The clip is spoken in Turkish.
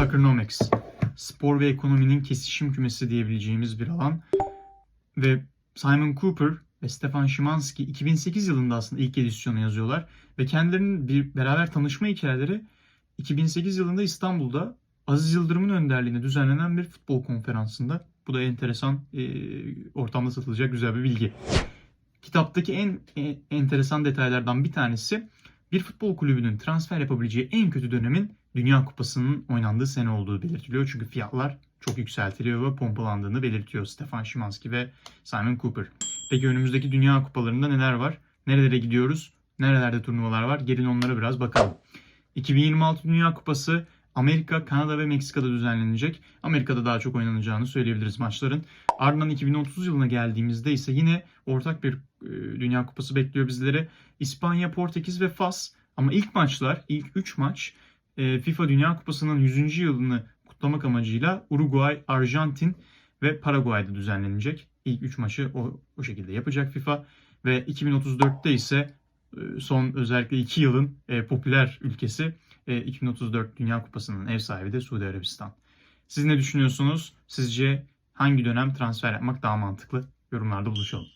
Soccernomics. Spor ve ekonominin kesişim kümesi diyebileceğimiz bir alan. Ve Simon Cooper ve Stefan Szymanski 2008 yılında aslında ilk edisyonu yazıyorlar. Ve kendilerinin bir beraber tanışma hikayeleri 2008 yılında İstanbul'da Aziz Yıldırım'ın önderliğinde düzenlenen bir futbol konferansında. Bu da enteresan e, ortamda satılacak güzel bir bilgi. Kitaptaki en e, enteresan detaylardan bir tanesi bir futbol kulübünün transfer yapabileceği en kötü dönemin Dünya Kupası'nın oynandığı sene olduğu belirtiliyor. Çünkü fiyatlar çok yükseltiliyor ve pompalandığını belirtiyor Stefan Szymanski ve Simon Cooper. Peki önümüzdeki Dünya Kupalarında neler var? Nerelere gidiyoruz? Nerelerde turnuvalar var? Gelin onlara biraz bakalım. 2026 Dünya Kupası Amerika, Kanada ve Meksika'da düzenlenecek. Amerika'da daha çok oynanacağını söyleyebiliriz maçların. Ardından 2030 yılına geldiğimizde ise yine ortak bir e, Dünya Kupası bekliyor bizleri. İspanya, Portekiz ve Fas. Ama ilk maçlar, ilk 3 maç FIFA Dünya Kupası'nın 100. yılını kutlamak amacıyla Uruguay, Arjantin ve Paraguay'da düzenlenecek. İlk 3 maçı o, o şekilde yapacak FIFA. Ve 2034'te ise e, son özellikle 2 yılın e, popüler ülkesi e, 2034 Dünya Kupası'nın ev sahibi de Suudi Arabistan. Siz ne düşünüyorsunuz? Sizce hangi dönem transfer yapmak daha mantıklı? Yorumlarda buluşalım.